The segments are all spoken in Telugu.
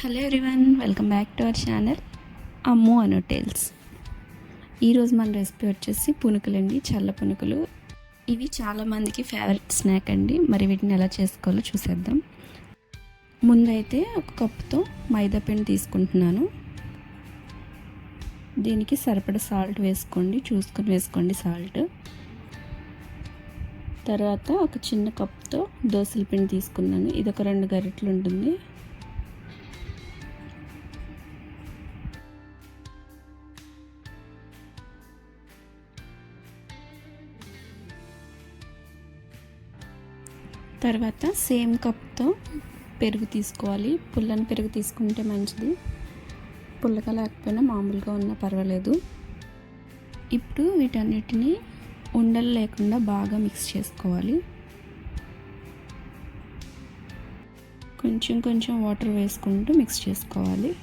Hello everyone welcome back to our channel Ammu Anu tales. ఈరోజు మన రెసిపీ వచ్చేసి పునుకులండి చల్ల పునుకులు. ఇవి చాలామందికి ఫేవరెట్ స్నాక్ అండి. మరి వీటిని ఎలా చేసుకోవాలో చూసేద్దాం. ముందైతే ఒక కప్పుతో మైదా పిండి తీసుకుంటున్నాను. దీనికి సరిపడ సాల్ట్ వేసుకోండి చూసుకొని వేసుకోండి సాల్ట్ తర్వాత ఒక చిన్న కప్తో దోశల పిండి తీసుకున్నాను. ఇది ఒక రెండు గరిటలు ఉంటుంది. తర్వాత సేమ్ కప్తో పెరుగు తీసుకోవాలి. పుల్లని పెరుగు తీసుకుంటే మంచిది. పుల్లగా లేకపోయినా మామూలుగా ఉన్నా పర్వాలేదు. ఇప్పుడు వీటన్నిటిని ఉండలు లేకుండా బాగా మిక్స్ చేసుకోవాలి. కొంచెం కొంచెం వాటర్ వేసుకుంటూ మిక్స్ చేసుకోవాలి.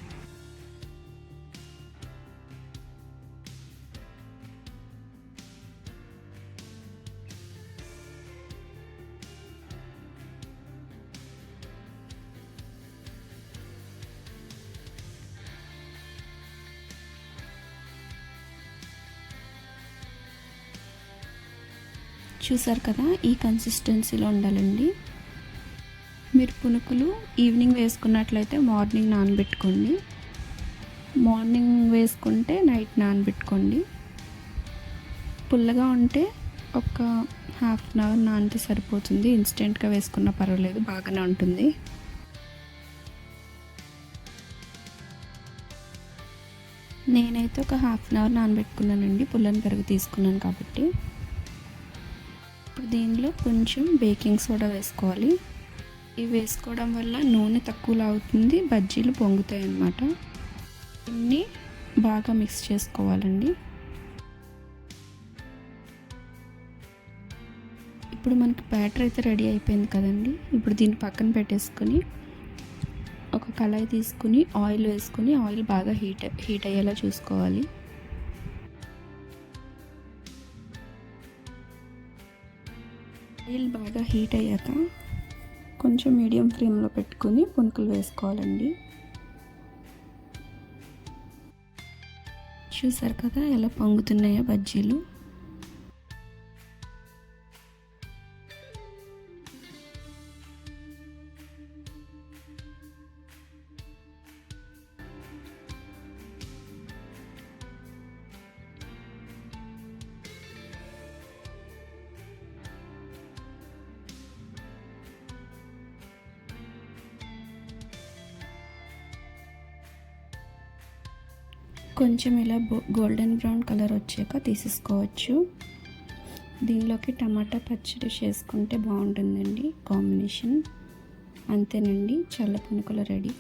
చూసారు కదా ఈ కన్సిస్టెన్సీలో ఉండాలండి. మీరు పునుకులు ఈవినింగ్ వేసుకున్నట్లయితే మార్నింగ్ నానబెట్టుకోండి. మార్నింగ్ వేసుకుంటే నైట్ నానబెట్టుకోండి. పుల్లగా ఉంటే ఒక హాఫ్ అన్ అవర్ నానితే సరిపోతుంది. ఇన్స్టెంట్గా వేసుకున్నా పర్వాలేదు బాగానే ఉంటుంది. నేనైతే ఒక హాఫ్ అన్ అవర్ నానబెట్టుకున్నానండి పుల్లని పెరుగు తీసుకున్నాను కాబట్టి. ఇప్పుడు దీనిలో కొంచెం బేకింగ్ సోడా వేసుకోవాలి. ఇవి వేసుకోవడం వల్ల నూనె తక్కువ అవుతుంది బజ్జీలు పొంగుతాయి అన్నమాట. దీన్ని బాగా మిక్స్ చేసుకోవాలండి. ఇప్పుడు మనకి బ్యాటర్ అయితే రెడీ అయిపోయింది కదండి. ఇప్పుడు దీన్ని పక్కన పెట్టేసుకొని ఒక కళాయి తీసుకుని ఆయిల్ వేసుకుని ఆయిల్ బాగా హీట్ హీట్ అయ్యేలా చూసుకోవాలి. ఆయిల్ బాగా హీట్ అయ్యాక కొంచెం మీడియం ఫ్లేమ్లో పెట్టుకుని పునుకులు వేసుకోవాలండి. చూసారు కదా ఎలా పొంగుతున్నాయో బజ్జీలు? కొంచెం ఇలా గోల్డెన్ బ్రౌన్ కలర్ వచ్చాక తీసేసుకోవచ్చు. దీనిలోకి టమాటా పచ్చడి చేసుకుంటే బాగుంటుందండి కాంబినేషన్. అంతేనండి చల్ల పునుకుల రెడీ.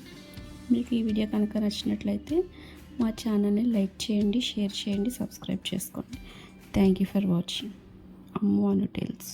మీకు ఈ వీడియో కనుక నచ్చినట్లయితే మా ఛానల్ని లైక్ చేయండి షేర్ చేయండి సబ్స్క్రైబ్ చేసుకోండి. Thank you for watching. Ammu Anu tales.